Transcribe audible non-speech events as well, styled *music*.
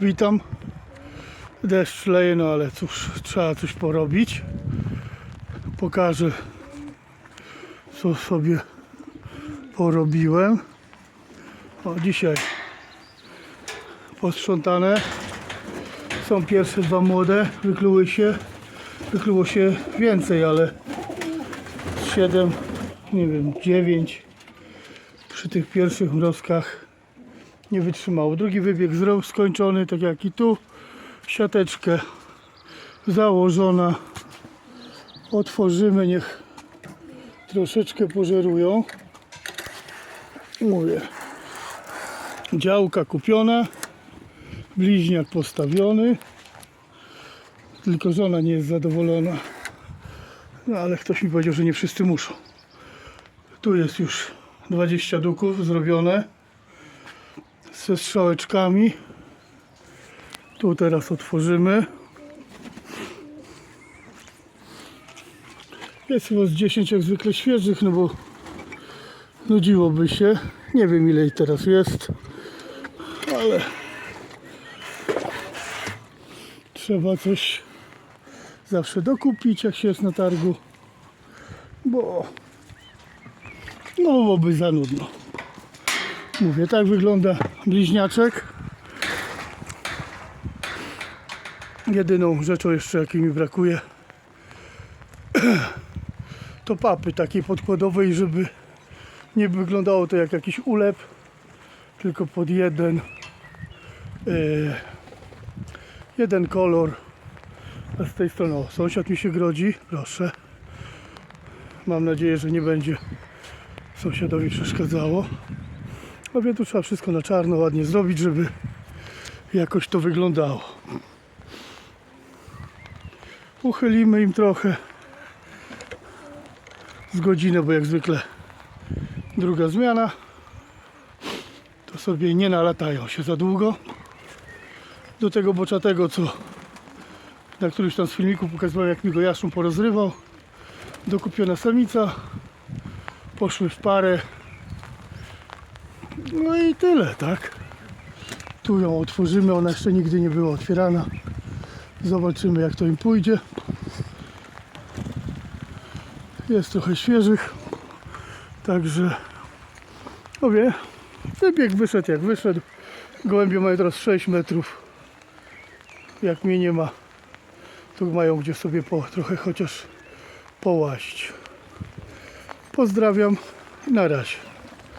Witam. Deszcz leje, no ale cóż, trzeba coś porobić. Pokażę, co sobie porobiłem. O, dzisiaj posprzątane. Są pierwsze dwa młode, wykluły się. Wykluło się więcej, ale 7, nie wiem, 9 przy tych pierwszych mrozkach nie wytrzymało. Drugi wybieg zrobił skończony, tak jak i tu. Siateczkę założona. Otworzymy, niech troszeczkę pożerują. Mówię. Działka kupiona. Bliźniak postawiony. Tylko żona nie jest zadowolona. No ale ktoś mi powiedział, że nie wszyscy muszą. Tu jest już 20 duków zrobione ze strzałeczkami. Tu teraz otworzymy. Jest chyba z 10 jak zwykle świeżych, no bo nudziłoby się. Nie wiem ile ich teraz jest, ale trzeba coś zawsze dokupić jak się jest na targu, bo no byłoby za nudno. Mówię, tak wygląda bliźniaczek. Jedyną rzeczą jeszcze jakiej mi brakuje *clears throat* to papy takiej podkładowej, żeby nie wyglądało to jak jakiś ulep, tylko pod jeden e, jeden kolor. A z tej strony o, sąsiad mi się grodzi, proszę. Mam nadzieję, że nie będzie sąsiadowi przeszkadzało. Więc tu trzeba wszystko na czarno ładnie zrobić, żeby jakoś to wyglądało. Uchylimy im trochę z godzinę, bo jak zwykle druga zmiana. To sobie nie nalatają się za długo. Do tego boczatego, co na którymś tam z filmiku pokazywałem, jak mi go jaszczur porozrywał. Dokupiona samica. Poszły w parę no i tyle, tak? Tu ją otworzymy, ona jeszcze nigdy nie była otwierana. Zobaczymy jak to im pójdzie. Jest trochę świeżych, także no wie, wybieg wyszedł jak wyszedł. Gołębie mają teraz 6 metrów. Jak mnie nie ma, to mają gdzie sobie po, trochę chociaż połaść. Pozdrawiam, na razie.